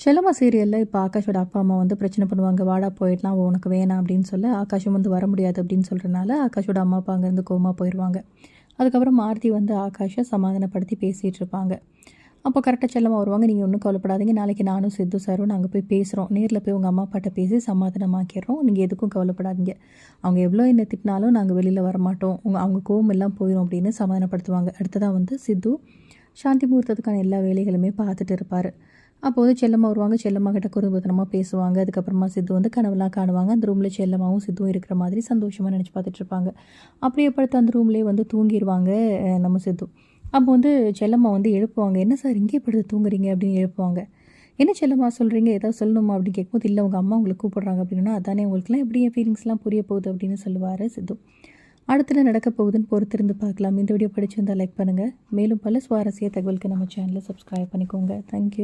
செல்லம்மா சீரியலில் இப்போ ஆகாஷோட அப்பா அம்மா வந்து பிரச்சனை பண்ணுவாங்க வாடா போயிடலாம் உனக்கு வேணாம் அப்படின்னு சொல்ல ஆகாஷும் வந்து வர முடியாது அப்படின்னு சொல்கிறனால ஆகாஷோட அம்மா அப்பா அங்கேருந்து கோமா போயிடுவாங்க அதுக்கப்புறம் மாருதி வந்து ஆகாஷை சமாதானப்படுத்தி பேசிகிட்டு இருப்பாங்க. அப்போ கரெக்டாக செல்லமாக வருவாங்க நீங்கள் ஒன்றும் கவலைப்படாதீங்க நாளைக்கு நானும் சித்து சாரும் நாங்கள் போய் பேசுகிறோம் நேரில் போய் உங்கள் அம்மா அப்பாட்ட பேசி சமாதானமாக்கிடுறோம். நீங்கள் எதுக்கும் கவலைப்படாதீங்க. அவங்க எவ்வளோ என்ன திட்டினாலும் நாங்கள் வெளியில் வரமாட்டோம். உங்கள் அவங்க கோவம் எல்லாம் போயிடும் அப்படின்னு சமாதானப்படுத்துவாங்க. அடுத்ததாக வந்து சித்து சாந்தி முகூர்த்தத்துக்கான எல்லா வேலைகளுமே பார்த்துட்டு இருப்பார். அப்போது செல்லம்மா வருவாங்க. செல்லம்மா கிட்ட குறும்புத்தனமாக பேசுவாங்க. அதுக்கப்புறமா சித்து வந்து கனவுலாம் காணுவாங்க. அந்த ரூமில் செல்லம்மாவும் சித்துவும் இருக்கிற மாதிரி சந்தோஷமாக நினச்சி பார்த்துட்டு இருப்பாங்க. அப்படியே படுத்து அந்த ரூம்லேயே வந்து தூங்கிடுவாங்க நம்ம சித்து. அப்போ வந்து செல்லம்மா வந்து எழுப்புவாங்க. என்ன சார் இங்கே படுத்து தூங்குறீங்க? அப்படின்னு எழுப்புவாங்க. என்ன செல்லம்மா சொல்கிறீங்க ஏதாவது சொல்லணுமா? அப்படின்னு கேட்கும்போது இல்லை உங்கள் அம்மா உங்களை கூப்பிட்றாங்க அப்படின்னா அதானே உங்களுக்குலாம் எப்படி என் ஃபீலிங்ஸ்லாம் புரிய போகுது? அப்படின்னு சொல்லுவார் சித்து. அடுத்தது நடக்க போகுதுன்னு பொறுத்திருந்து பார்க்கலாம். இந்த வீடியோ படிச்சிருந்தால் லைக் பண்ணுங்கள் மேலும் பல சுவாரஸ்ய தகவலுக்கு நம்ம சேனலை சப்ஸ்கிரைப் பண்ணிக்கோங்க. தேங்க்யூ